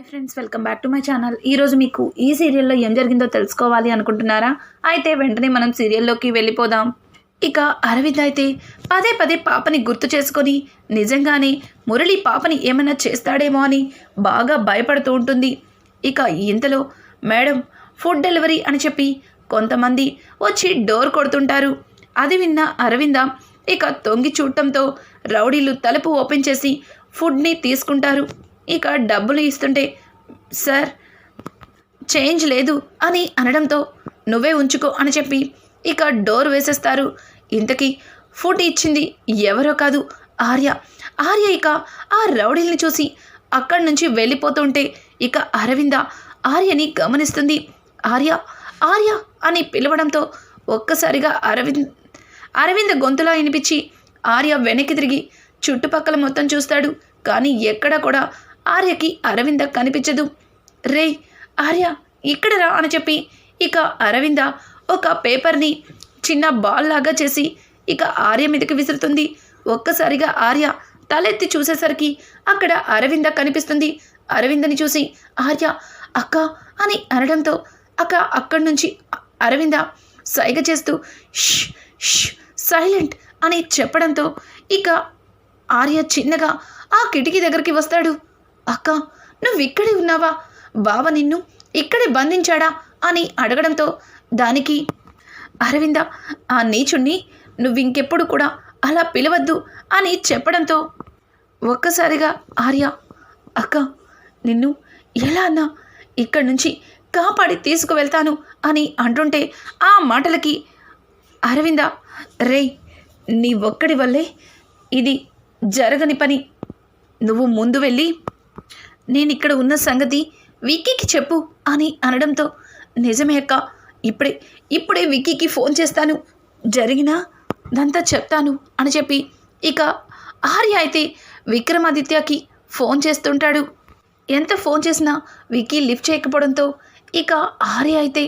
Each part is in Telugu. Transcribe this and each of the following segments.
Hi friends welcome back to my channel. ఈరోజు మీకు ఈ సీరియల్లో ఏం జరిగిందో తెలుసుకోవాలి అనుకుంటున్నారా? అయితే వెంటనే మనం సీరియల్లోకి వెళ్ళిపోదాం. ఇక అరవింద్ అయితే పదే పదే పాపని గుర్తు చేసుకొని నిజంగానే మురళి పాపని ఏమైనా చేస్తాడేమో అని బాగా భయపడుతూ ఉంటుంది. ఇక ఇంతలో మేడం ఫుడ్ డెలివరీ అని చెప్పి కొంతమంది వచ్చి డోర్ కొడుతుంటారు. అది విన్న అరవింద ఇక తొంగి చూడటంతో రౌడీలు తలుపు ఓపెన్ చేసి ఫుడ్ని తీసుకుంటారు. ఇక డబ్బులు ఇస్తుంటే సార్ చేంజ్ లేదు అని అనడంతో నువ్వే ఉంచుకో అని చెప్పి ఇక డోర్ వేసేస్తారు. ఇంతకీ ఫుడ్ ఇచ్చింది ఎవరో కాదు ఆర్య. ఆర్య ఇక ఆ రౌడీల్ని చూసి అక్కడి నుంచి వెళ్ళిపోతుంటే ఇక అరవింద ఆర్యని గమనిస్తుంది. ఆర్య ఆర్య అని పిలవడంతో ఒక్కసారిగా అరవింద్ అరవింద్ గొంతులా వినిపించి ఆర్య వెనక్కి తిరిగి చుట్టుపక్కల మొత్తం చూస్తాడు. కానీ ఎక్కడ కూడా ఆర్యకి అరవింద కనిపించదు. రే ఆర్య ఇక్కడ రా అని చెప్పి ఇక అరవింద ఒక పేపర్ని చిన్న బాల్ లాగా చేసి ఇక ఆర్య మీదకి విసురుతుంది. ఒక్కసారిగా ఆర్య తలెత్తి చూసేసరికి అక్కడ అరవింద కనిపిస్తుంది. అరవిందని చూసి ఆర్య అక్క అని అనడంతో అక్క అక్కడి నుంచి అరవింద సైగ చేస్తూ ష్ ష్ సైలెంట్ అని చెప్పడంతో ఇక ఆర్య చిన్నగా ఆ కిటికీ దగ్గరికి వస్తాడు. అక్క నువ్వు ఇక్కడే ఉన్నావా? బావ నిన్ను ఇక్కడే బంధించాడా? అని అడగడంతో దానికి అరవింద ఆ నీచుణ్ణి నువ్వు ఇంకెప్పుడు కూడా అలా పిలవద్దు అని చెప్పడంతో ఒక్కసారిగా ఆర్య అక్క నిన్ను ఎలా అన్నా ఇక్కడి నుంచి కాపాడి తీసుకువెళ్తాను అని అంటుంటే ఆ మాటలకి అరవింద రేయ్ నీ ఒక్కడి వల్లే ఇది జరగని పని. నువ్వు ముందు వెళ్ళి నేను ఇక్కడ ఉన్న సంగతి విక్కీకి చెప్పు అని అనడంతో నిజమే అక్క ఇప్పుడే ఇప్పుడే విక్కీకి ఫోన్ చేస్తాను. జరిగినా దంతా చెప్తాను అని చెప్పి ఇక ఆర్య అయితే విక్రమాదిత్యకి ఫోన్ చేస్తుంటాడు. ఎంత ఫోన్ చేసినా విక్కీ లిఫ్ట్ చేయకపోవడంతో ఇక ఆర్య అయితే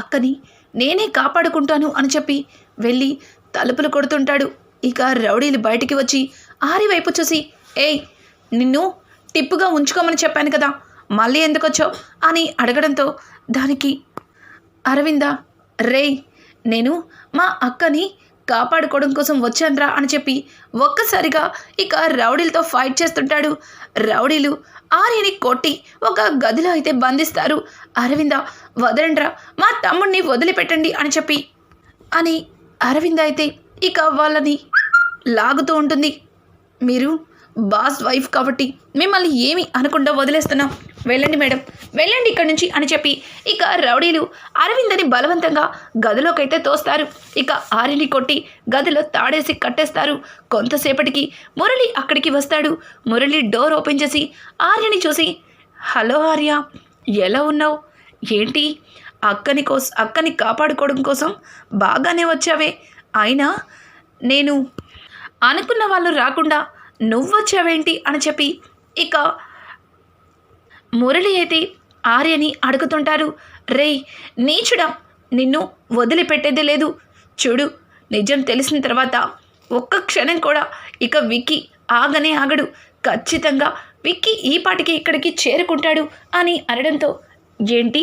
అక్కని నేనే కాపాడుకుంటాను అని చెప్పి వెళ్ళి తలుపులు కొడుతుంటాడు. ఇక రౌడీలు బయటికి వచ్చి ఆరి వైపు చూసి ఏయ్ నిన్ను టిప్పుగా ఉంచుకోమని చెప్పాను కదా మళ్ళీ ఎందుకు వచ్చావు అని అడగడంతో దానికి అరవింద రేయ్ నేను మా అక్కని కాపాడుకోవడం కోసం వచ్చాన్రా అని చెప్పి ఒక్కసారిగా ఇక రౌడీలతో ఫైట్ చేస్తుంటాడు. రౌడీలు ఆర్యని కొట్టి ఒక గదిలో అయితే బంధిస్తారు. అరవింద వదలండ్రా మా తమ్ముడిని వదిలిపెట్టండి అని చెప్పి అని అరవింద అయితే ఇక వాళ్ళని లాగుతూ ఉంటుంది. మీరు బాస్ వైఫ్ కాబట్టి మిమ్మల్ని ఏమి అనకుండా వదిలేస్తున్నాం. వెళ్ళండి మేడం. వెళ్ళండి ఇక్కడి నుంచి అని చెప్పి ఇక రౌడీలు అరవిందని బలవంతంగా గదిలోకైతే తోస్తారు. ఇక ఆరిని కొట్టి గదిలో తాడేసి కట్టేస్తారు. కొంతసేపటికి మురళి అక్కడికి వస్తాడు. మురళి డోర్ ఓపెన్ చేసి ఆర్యని చూసి హలో ఆర్య ఎలా ఉన్నావు? ఏంటి? అక్కని కోస అక్కని కాపాడుకోవడం కోసం బాగానే వచ్చావే. అయినా నేను అనుకున్న వాళ్ళు రాకుండా నువ్వొచ్చావేంటి? అని చెప్పి ఇక మురళి అయితే ఆర్యని అడుగుతుంటారు. రేయ్ నీచుడా నిన్ను వదిలిపెట్టేది లేదు. చూడు నిజం తెలిసిన తర్వాత ఒక్క క్షణం కూడా ఇక విక్కీ ఆగనే ఆగడు. ఖచ్చితంగా విక్కీ ఈ పాటికి ఇక్కడికి చేరుకుంటాడు అని అనడంతో ఏంటి?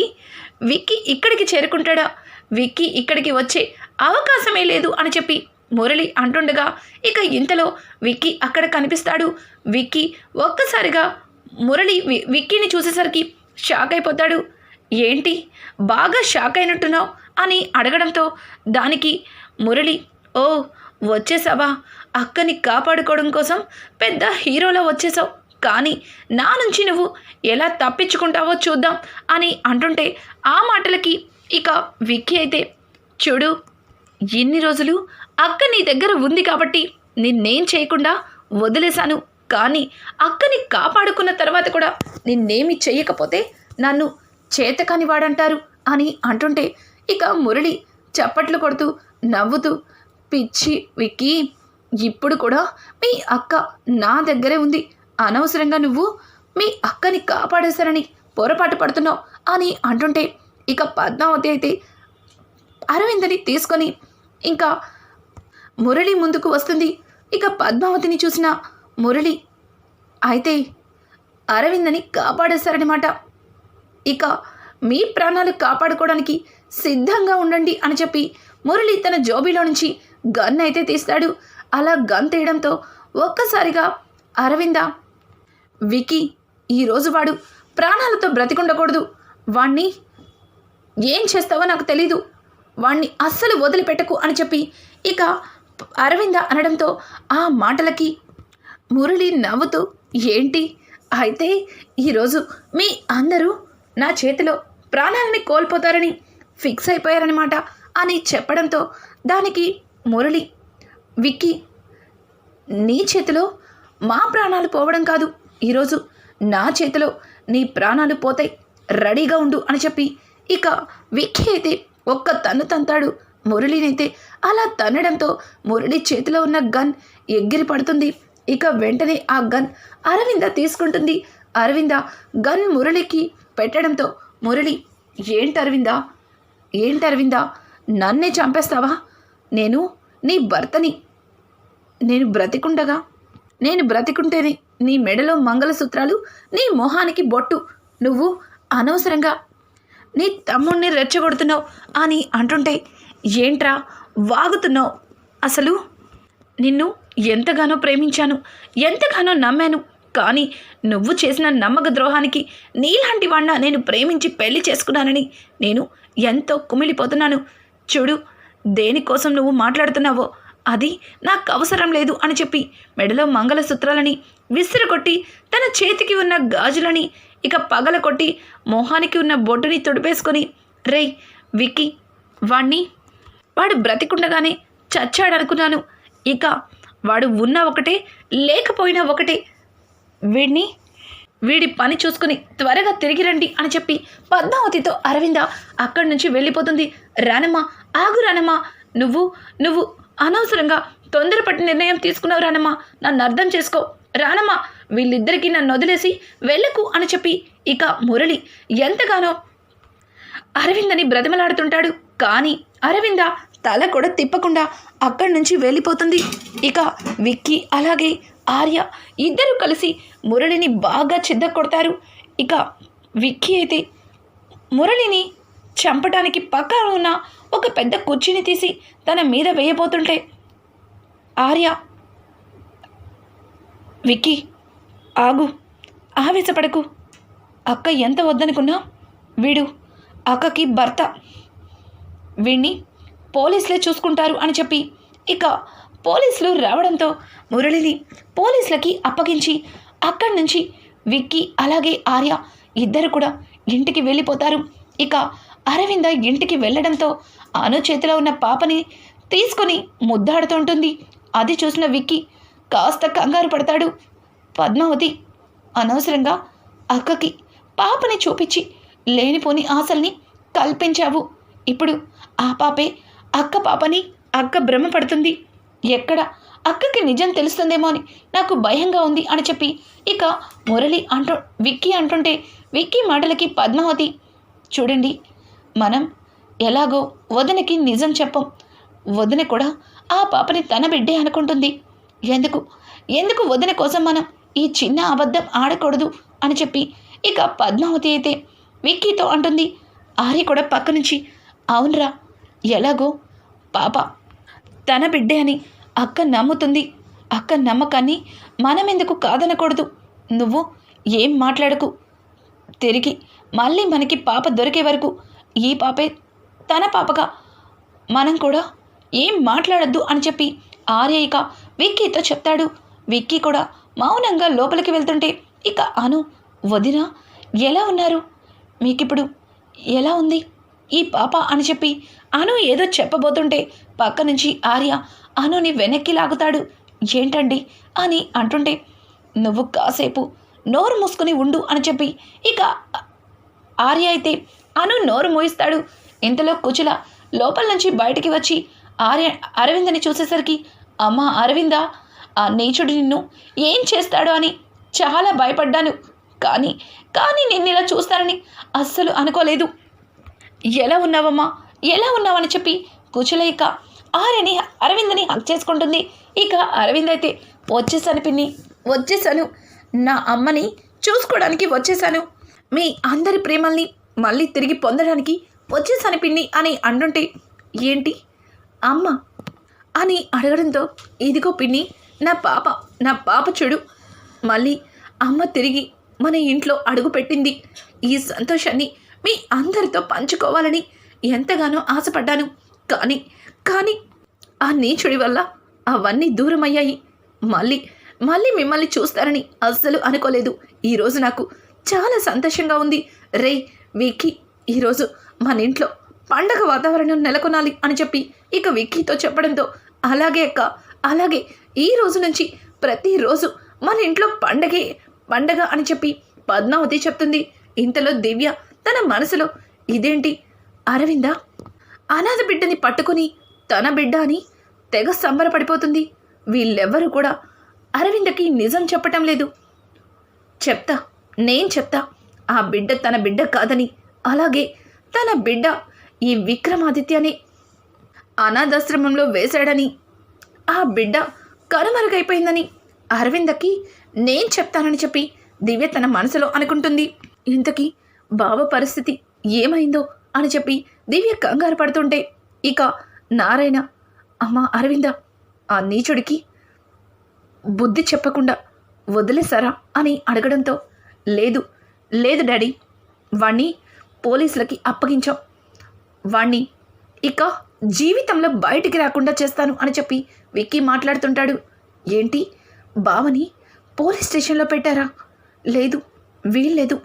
విక్కీ ఇక్కడికి చేరుకుంటాడా? విక్కీ ఇక్కడికి వచ్చే అవకాశమే లేదు అని చెప్పి మురళి అంటుండగా ఇక ఇంతలో విక్కీ అక్కడ కనిపిస్తాడు. విక్కీ ఒక్కసారిగా మురళి వి విక్కీని చూసేసరికి షాక్ అయిపోతాడు. ఏంటి? బాగా షాక్ అయినట్టున్నావు? అని అడగడంతో దానికి మురళి ఓ వచ్చేసావా? అక్కని కాపాడుకోవడం కోసం పెద్ద హీరోలో వచ్చేసావు. కానీ నా నుంచి నువ్వు ఎలా తప్పించుకుంటావో చూద్దాం అని అంటుంటే ఆ మాటలకి ఇక విక్కీ అయితే చూడు ఎన్ని రోజులు అక్క నీ దగ్గర ఉంది కాబట్టి నిన్నేం చేయకుండా వదిలేశాను. కానీ అక్కని కాపాడుకున్న తర్వాత కూడా నిన్నేమి చేయకపోతే నన్ను చేతకాని వాడంటారు అని అంటుంటే ఇక మురళి చప్పట్లు కొడుతూ నవ్వుతూ పిచ్చి విక్కి ఇప్పుడు కూడా మీ అక్క నా దగ్గరే ఉంది. అనవసరంగా నువ్వు మీ అక్కని కాపాడేశారని పొరపాటు పడుతున్నావు అని అంటుంటే ఇక పద్మావతి అయితే అరవిందని తీసుకొని ఇంకా మురళి ముందుకు వస్తుంది. ఇక పద్మావతిని చూసిన మురళి అయితే అరవిందని కాపాడేశారనమాట ఇక మీ ప్రాణాలు కాపాడుకోవడానికి సిద్ధంగా ఉండండి అని చెప్పి మురళి తన జోబీలో నుంచి గన్ అయితే తీస్తాడు. అలా గన్ తీయడంతో ఒక్కసారిగా అరవింద వికీ ఈరోజు వాడు ప్రాణాలతో బ్రతికుండకూడదు. వాణ్ణి ఏం చేస్తావో నాకు తెలీదు. వాణ్ణి అస్సలు వదిలిపెట్టకు అని చెప్పి ఇక అరవింద అనడంతో ఆ మాటలకి మురళి నవ్వుతూ ఏంటి? అయితే ఈరోజు మీ అందరూ నా చేతిలో ప్రాణాలని కోల్పోతారని ఫిక్స్ అయిపోయారనమాట అని చెప్పడంతో దానికి మురళి విక్కీ నీ చేతిలో మా ప్రాణాలు పోవడం కాదు. ఈరోజు నా చేతిలో నీ ప్రాణాలు పోతాయి. రెడీగా ఉండు అని చెప్పి ఇక విక్కీ అయితే ఒక్క తన్ను తంతాడు మురళినైతే అలా తన్నడంతో మురళి చేతిలో ఉన్న గన్ ఎగిరి పడుతుంది. ఇక వెంటనే ఆ గన్ అరవింద తీసుకుంటుంది. అరవింద గన్ మురళికి పెట్టడంతో మురళి ఏంటి అరవింద? ఏంటి అరవింద? నన్నే చంపేస్తావా? నేను నీ భర్తని. నేను బ్రతికుండగా? నేను బ్రతికుంటేనే నీ మెడలో మంగళసూత్రాలు నీ మొహానికి బొట్టు. నువ్వు అనవసరంగా నీ తమ్ముణ్ణి రెచ్చగొడుతున్నావు అని అంటుంటే ఏంట్రా? వాగుతున్నావు అసలు నిన్ను ఎంతగానో ప్రేమించాను ఎంతగానో నమ్మాను. కానీ నువ్వు చేసిన నమ్మక ద్రోహానికి నీలాంటి వాణ్ణ నేను ప్రేమించి పెళ్ళి చేసుకున్నానని నేను ఎంతో కుమిలిపోతున్నాను. చూడు దేనికోసం నువ్వు మాట్లాడుతున్నావో? అది నాకు అవసరం లేదు అని చెప్పి మెడలో మంగళసూత్రాలని విసిరుకొట్టి తన చేతికి ఉన్న గాజులని ఇక పగల కొట్టి మొహానికి ఉన్న బొడ్డుని తుడిపేసుకొని రేయ్ విక్కీ వాణ్ణి వాడు బ్రతికుండగానే చచ్చాడనుకున్నాను. ఇక వాడు ఉన్న ఒకటే లేకపోయినా ఒకటే. వీడిని వీడి పని చూసుకుని త్వరగా తిరిగి రండి అని చెప్పి పద్మావతితో అరవింద అక్కడి నుంచి వెళ్ళిపోతుంది. రానమ్మ ఆగు రానమ్మ. నువ్వు నువ్వు అనవసరంగా తొందరపట్టి నిర్ణయం తీసుకున్నావు రానమ్మ. నన్ను అర్థం చేసుకో. రానమ్మ వీళ్ళిద్దరికీ నన్ను వదిలేసి వెళ్ళకు అని చెప్పి ఇక మురళి ఎంతగానో అరవిందని బ్రతిమలాడుతుంటాడు. కానీ అరవింద తల కూడా తిప్పకుండా అక్కడి నుంచి వెళ్ళిపోతుంది. ఇక విక్కీ అలాగే ఆర్య ఇద్దరు కలిసి మురళిని బాగా చిద్ద కొడతారు ఇక విక్కీ అయితే మురళిని చంపటానికి పక్కన ఉన్న ఒక పెద్ద కుర్చీని తీసి తన మీద వేయబోతుంటే ఆర్య విక్కీ ఆగు ఆవేశపడకు. అక్క ఎంత వద్దనుకున్నా? వీడు అక్కకి భర్త. వీణ్ణి పోలీసులే చూసుకుంటారు అని చెప్పి ఇక పోలీసులు రావడంతో మురళిని పోలీసులకి అప్పగించి అక్కడి నుంచి విక్కీ అలాగే ఆర్య ఇద్దరు కూడా ఇంటికి వెళ్ళిపోతారు. ఇక అరవింద ఇంటికి వెళ్ళడంతో అను చేతిలో ఉన్న పాపని తీసుకొని ముద్దాడుతుంటుంది అది చూసిన విక్కీ కాస్త కంగారు పడతాడు. పద్మావతి అనవసరంగా అక్కకి పాపని చూపించి లేనిపోని ఆశల్ని కల్పించావు. ఇప్పుడు ఆ పాపే అక్క పాపని అక్క భ్రమ పడుతుంది. ఎక్కడ? అక్కకి నిజం తెలుస్తుందేమో అని నాకు భయంగా ఉంది అని చెప్పి ఇక మురళి అంటూ విక్కీ అంటుంటే విక్కీ మాటలకి పద్మావతి చూడండి మనం ఎలాగో వదనకి నిజం చెప్పం. వదిన కూడా ఆ పాపని తన బిడ్డే అనుకుంటుంది. ఎందుకు? ఎందుకు వదిన కోసం మనం ఈ చిన్న అబద్ధం ఆడకూడదు అని చెప్పి ఇక పద్మావతి అయితే విక్కీతో అంటుంది. ఆర్య కూడా పక్క నుంచి అవునరా ఎలాగో? పాప. తన బిడ్డే అని అక్క నమ్ముతుంది. అక్క నమ్మకాన్ని మనమెందుకు కాదనకూడదు. నువ్వు ఏం మాట్లాడకు. తిరిగి మళ్ళీ మనకి పాప దొరికే వరకు ఈ పాపే తన పాపగా. మనం కూడా ఏం మాట్లాడద్దు అని చెప్పి ఆర్య ఇక విక్కీతో చెప్తాడు. విక్కీ కూడా మౌనంగా లోపలికి వెళ్తుంటే ఇక అను వదిన ఎలా ఉన్నారు? మీకిప్పుడు ఎలా ఉంది? ఈ పాప అని చెప్పి అను ఏదో చెప్పబోతుంటే పక్క నుంచి ఆర్య అనుని వెనక్కి లాగుతాడు. ఏంటండి? అని అంటుంటే నువ్వు కాసేపు నోరు మూసుకుని ఉండు అని చెప్పి ఇక ఆర్య అయితే అను నోరు మూయిస్తాడు. ఇంతలో కుచుల లోపల నుంచి బయటికి వచ్చి ఆర్య అరవిందని చూసేసరికి అమ్మ అరవిందా? ఆ నీచుడు నిన్ను ఏం చేస్తాడో? అని చాలా భయపడ్డాను. కానీ కానీ నిన్ను ఇలా చూస్తానని అస్సలు అనుకోలేదు. ఎలా ఉన్నావమ్మా? ఎలా ఉన్నావని చెప్పి కుచుల ఆర్యని అరవిందని హక్ చేసుకుంటుంది. ఇక అరవింద్ అయితే వచ్చేసాను పిన్ని వచ్చేసాను. నా అమ్మని చూసుకోవడానికి వచ్చేసాను. మీ అందరి ప్రేమల్ని మళ్ళీ తిరిగి పొందడానికి వచ్చేసాను పిన్ని అని అంటుంటే ఏంటి? అమ్మ అని అడగడంతో ఇదిగో పిన్ని నా పాప నా పాప చూడు. మళ్ళీ అమ్మ తిరిగి మన ఇంట్లో అడుగు పెట్టింది. ఈ సంతోషాన్ని మీ అందరితో పంచుకోవాలని ఎంతగానో ఆశపడ్డాను. కానీ కానీ ఆ నీచుడి వల్ల అవన్నీ దూరమయ్యాయి. మళ్ళీ మళ్ళీ మిమ్మల్ని చూస్తారని అస్సలు అనుకోలేదు. ఈరోజు నాకు చాలా సంతోషంగా ఉంది. రే విక్కీ ఈరోజు మన ఇంట్లో పండగ వాతావరణం నెలకొనాలి అని చెప్పి ఇక విక్కీతో చెప్పడంతో అలాగే అక్క అలాగే ఈ రోజు నుంచి ప్రతిరోజు మన ఇంట్లో పండగే పండగ అని చెప్పి పద్మావతి చెప్తుంది. ఇంతలో దివ్య తన మనసులో ఇదేంటి అరవింద అనాథ బిడ్డని పట్టుకుని తన బిడ్డ అని తెగ సంబరపడిపోతుంది. వీళ్ళెవ్వరూ కూడా అరవిందకి నిజం చెప్పటం లేదు. చెప్తా నేను చెప్తా ఆ బిడ్డ తన బిడ్డ కాదని అలాగే తన బిడ్డ ఈ విక్రమాదిత్యని అనాథాశ్రమంలో వేశాడని ఆ బిడ్డ కనుమరుగైపోయిందని అరవిందకి నేను చెప్తానని చెప్పి దివ్య తన మనసులో అనుకుంటుంది. ఇంతకీ బావ పరిస్థితి ఏమైందో అని చెప్పి దివ్య కంగారు పడుతుంటే ఇక నారాయణ అమ్మ అరవింద ఆ నీచుడికి బుద్ధి చెప్పకుండా వదిలేశారా? అని అడగడంతో లేదు లేదు డాడీ వాణ్ణి పోలీసులకి అప్పగించాం. వాణ్ణి ఇక జీవితంలో బయటికి రాకుండా చేస్తాను అని చెప్పి విక్కీ మాట్లాడుతుంటాడు. ఏంటి బావని పోలీస్ స్టేషన్లో పెట్టారా? లేదు వీల్లేదు.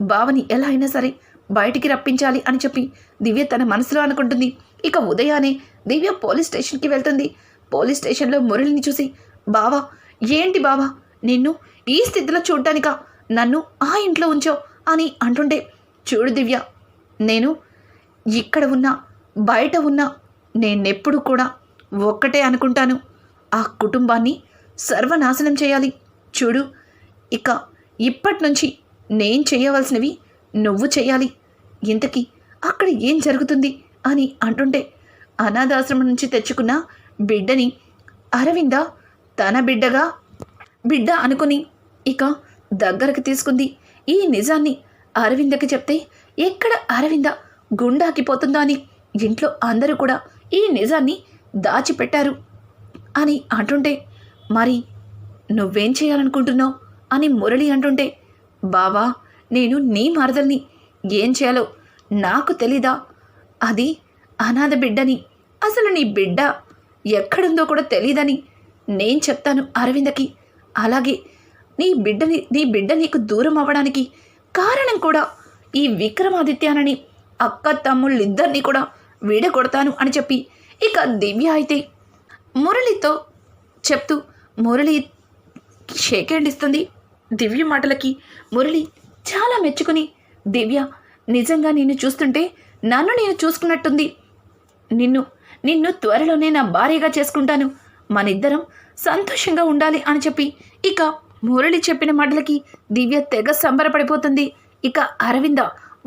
బావని ఎలా అయినా సరే బయటికి రప్పించాలి అని చెప్పి దివ్య తన మనసులో అనుకుంటుంది. ఇక ఉదయానే దివ్య పోలీస్ స్టేషన్కి వెళ్తుంది. పోలీస్ స్టేషన్లో మురళిని చూసి బావా ఏంటి బావా? నిన్ను ఈ స్థితిలో చూడటానిక నన్ను ఆ ఇంట్లో ఉంచో అని అంటుండే చూడు దివ్య నేను ఇక్కడ ఉన్నా బయట ఉన్నా నేనెప్పుడు కూడా ఒక్కటే అనుకుంటాను. ఆ కుటుంబాన్ని సర్వనాశనం చేయాలి. చూడు ఇక ఇప్పటి నుంచి నేను చేయవలసినవి నువ్వు చేయాలి ఇంతకీ అక్కడ ఏం జరుగుతుంది అని అంటుంటే అనాథాశ్రమం నుంచి తెచ్చుకున్న బిడ్డని అరవింద తన బిడ్డగా? బిడ్డ అనుకుని ఇక దగ్గరకు తీసుకుంది. ఈ నిజాన్ని అరవిందకి చెప్తే ఎక్కడ అరవింద? గుండాకిపోతుందా అని ఇంట్లో అందరూ కూడా ఈ నిజాన్ని దాచిపెట్టారు అని అంటుంటే మరి నువ్వేం చేయాలనుకుంటున్నావు అని మురళి అంటుంటే బావా నేను నీ మరదల్ని ఏం చేయాలో నాకు తెలీదా? అది అనాథ బిడ్డని అసలు నీ బిడ్డ ఎక్కడుందో కూడా తెలీదని నేను చెప్తాను అరవిందకి. అలాగే నీ బిడ్డని నీ బిడ్డ నీకు దూరం అవ్వడానికి కారణం కూడా ఈ విక్రమాదిత్యానని అక్క తమ్ముళ్ళిద్దరినీ కూడా వీడగొడతాను అని చెప్పి ఇక దివ్య అయితే మురళితో చెప్తూ మురళి షేక్ హ్యాండ్ ఇస్తుంది. దివ్య మాటలకి మురళి చాలా మెచ్చుకుని దివ్య నిజంగా నిన్ను చూస్తుంటే నన్ను నేను చూసుకున్నట్టుంది. నిన్ను నిన్ను త్వరలోనే నా భార్యగా చేసుకుంటాను. మనిద్దరం సంతోషంగా ఉండాలి అని చెప్పి ఇక మురళి చెప్పిన మాటలకి దివ్య తెగ సంబరపడిపోతుంది. ఇక అరవింద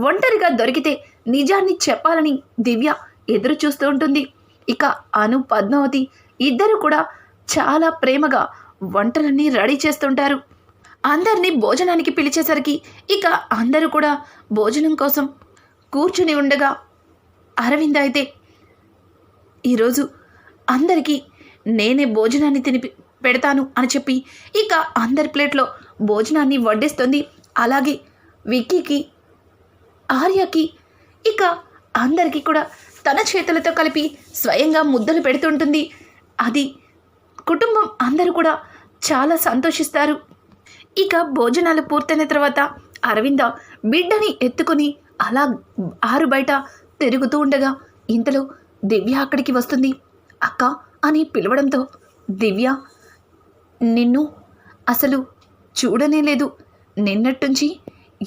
ఒంటరిగా దొరికితే నిజాన్ని చెప్పాలని దివ్య ఎదురు చూస్తూ ఉంటుంది. ఇక అను పద్మావతి ఇద్దరు కూడా చాలా ప్రేమగా వంటలన్నీ రెడీ చేస్తుంటారు. అందరినీ భోజనానికి పిలిచేసరికి ఇక అందరూ కూడా భోజనం కోసం కూర్చుని ఉండగా అరవింద్ అయితే ఈరోజు అందరికీ నేనే భోజనాన్ని తిని పెడతాను అని చెప్పి ఇక అందరి ప్లేట్లో భోజనాన్ని వడ్డిస్తుంది. అలాగే విక్కీకి ఆర్యకి ఇక అందరికీ కూడా తన చేతులతో కలిపి స్వయంగా ముద్దలు పెడుతుంటుంది అది కుటుంబం అందరూ కూడా చాలా సంతోషిస్తారు. ఇక భోజనాలు పూర్తయిన తర్వాత అరవింద బిడ్డని ఎత్తుకుని అలా ఆరు బయట తిరుగుతూ ఉండగా ఇంతలో దివ్య అక్కడికి వస్తుంది. అక్క అని పిలవడంతో దివ్య నిన్ను అసలు చూడనే లేదు. నిన్నట్టుంచి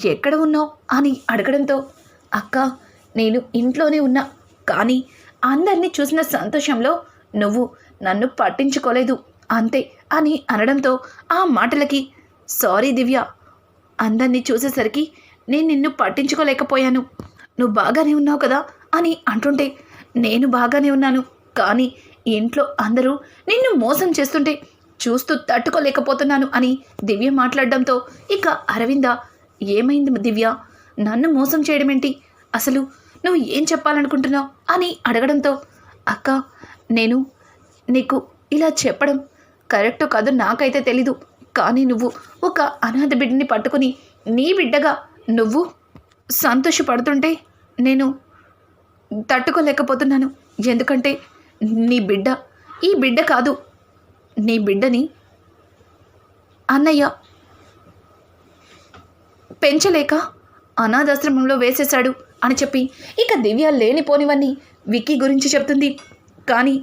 ఎక్కడ ఉన్నావు? అని అడగడంతో అక్క నేను ఇంట్లోనే ఉన్నా. కానీ అందరినీ చూసిన సంతోషంలో నువ్వు నన్ను పట్టించుకోలేదు. అంతే అని అనడంతో ఆ మాటలకి సారీ దివ్య. అందరినీ చూసేసరికి నేను నిన్ను పట్టించుకోలేకపోయాను. నువ్వు బాగానే ఉన్నావు కదా అని అంటుంటే నేను బాగానే ఉన్నాను. కానీ ఇంట్లో అందరూ నిన్ను మోసం చేస్తుంటే చూస్తూ తట్టుకోలేకపోతున్నాను అని దివ్య మాట్లాడడంతో ఇక అరవింద ఏమైంది దివ్య? నన్ను మోసం చేయడం ఏంటి అసలు నువ్వు ఏం చెప్పాలనుకుంటున్నావు? అని అడగడంతో అక్క నేను నీకు ఇలా చెప్పడం కరెక్టో కాదు నాకైతే తెలీదు. కానీ నువ్వు ఒక అనాథ బిడ్డని పట్టుకుని నీ బిడ్డగా నువ్వు సంతోషపడుతుంటే నేను తట్టుకోలేకపోతున్నాను. ఎందుకంటే నీ బిడ్డ ఈ బిడ్డ కాదు నీ బిడ్డని అన్నయ్య పెంచలేక అనాథాశ్రమంలో వేసేశాడు అని చెప్పి ఇక దివ్య లేనిపోనివన్నీ విక్కీ గురించి చెప్తుంది. కానీ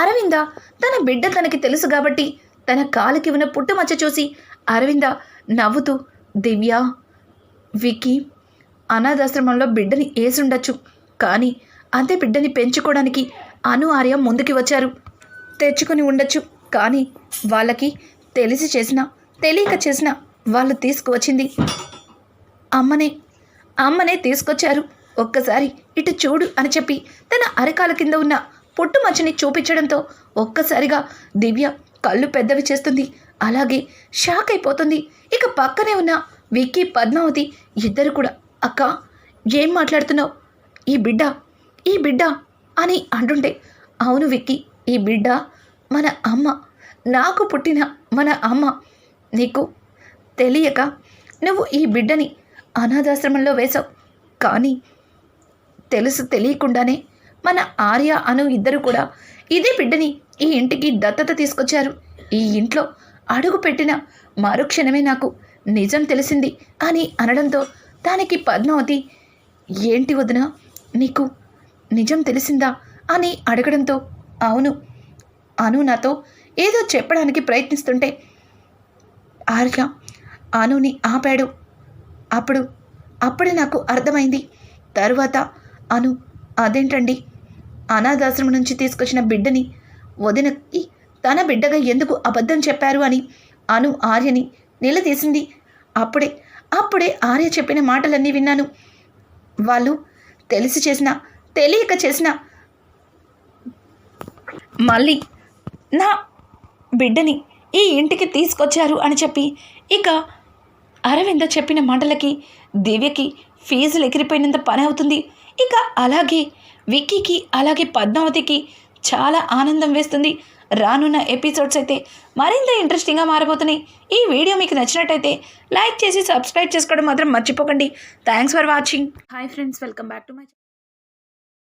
అరవింద తన బిడ్డ తనకి తెలుసు కాబట్టి తన కాలుకి ఉన్న పుట్టుమచ్చ చూసి అరవింద నవ్వుతూ దివ్య వికి అనాథాశ్రమంలో బిడ్డని వేసుండొచ్చు కానీ అంతే బిడ్డని పెంచుకోవడానికి అను ఆర్య ముందుకి వచ్చారు. తెచ్చుకొని ఉండొచ్చు. కానీ వాళ్ళకి తెలిసి చేసిన తెలియక చేసిన వాళ్ళు తీసుకువచ్చింది. అమ్మనే అమ్మనే తీసుకొచ్చారు. ఒక్కసారి ఇటు చూడు అని చెప్పి తన అరకాల కింద ఉన్న పుట్టుమచ్చని చూపించడంతో ఒక్కసారిగా దివ్య కళ్ళు పెద్దవి చేస్తుంది. అలాగే షాక్ అయిపోతుంది. ఇక పక్కనే ఉన్న విక్కీ పద్మావతి ఇద్దరు కూడా అక్క ఏం మాట్లాడుతున్నావు? ఈ బిడ్డ ఈ బిడ్డ అని అంటుంటే అవును విక్కీ ఈ బిడ్డ మన అమ్మ. నాకు పుట్టిన మన అమ్మ. నీకు తెలియక నువ్వు ఈ బిడ్డని అనాథాశ్రమంలో వేశావు. కానీ తెలుసు తెలియకుండానే మన ఆర్య అను ఇద్దరు కూడా ఇదే బిడ్డని ఈ ఇంటికి దత్తత తీసుకొచ్చారు. ఈ ఇంట్లో అడుగు పెట్టిన మరుక్షణమే నాకు నిజం తెలిసింది. అని అనడంతో దానికి పద్మావతి ఏంటి వదిన నీకు నిజం తెలిసిందా? అని అడగడంతో అవును అను నాతో ఏదో చెప్పడానికి ప్రయత్నిస్తుంటే ఆర్య అనుని ఆపాడు. అప్పుడు అప్పుడే నాకు అర్థమైంది. తరువాత అను అదేంటండి? అనాథాశ్రమం నుంచి తీసుకొచ్చిన బిడ్డని వదినకి తన బిడ్డగా ఎందుకు అబద్ధం చెప్పారు అని అను ఆర్యని నిలదీసింది. అప్పుడే అప్పుడే ఆర్య చెప్పిన మాటలన్నీ విన్నాను. వాళ్ళు తెలిసి చేసిన తెలియక చేసిన మళ్ళీ నా బిడ్డని ఈ ఇంటికి తీసుకొచ్చారు అని చెప్పి ఇక అరవింద చెప్పిన మాటలకి దివ్యకి ఫీజులు ఎగిరిపోయినంత పని అవుతుంది. ఇక అలాగే విక్కీకి అలాగే పద్మావతికి చాలా ఆనందం వేస్తుంది. రానున్న ఎపిసోడ్స్ అయితే మరింత ఇంట్రెస్టింగ్గా మారిపోతున్నాయి ఈ వీడియో మీకు నచ్చినట్టయితే లైక్ చేసి సబ్స్క్రైబ్ చేసుకోవడం మాత్రం మర్చిపోకండి. Thanks for watching hi friends welcome back to my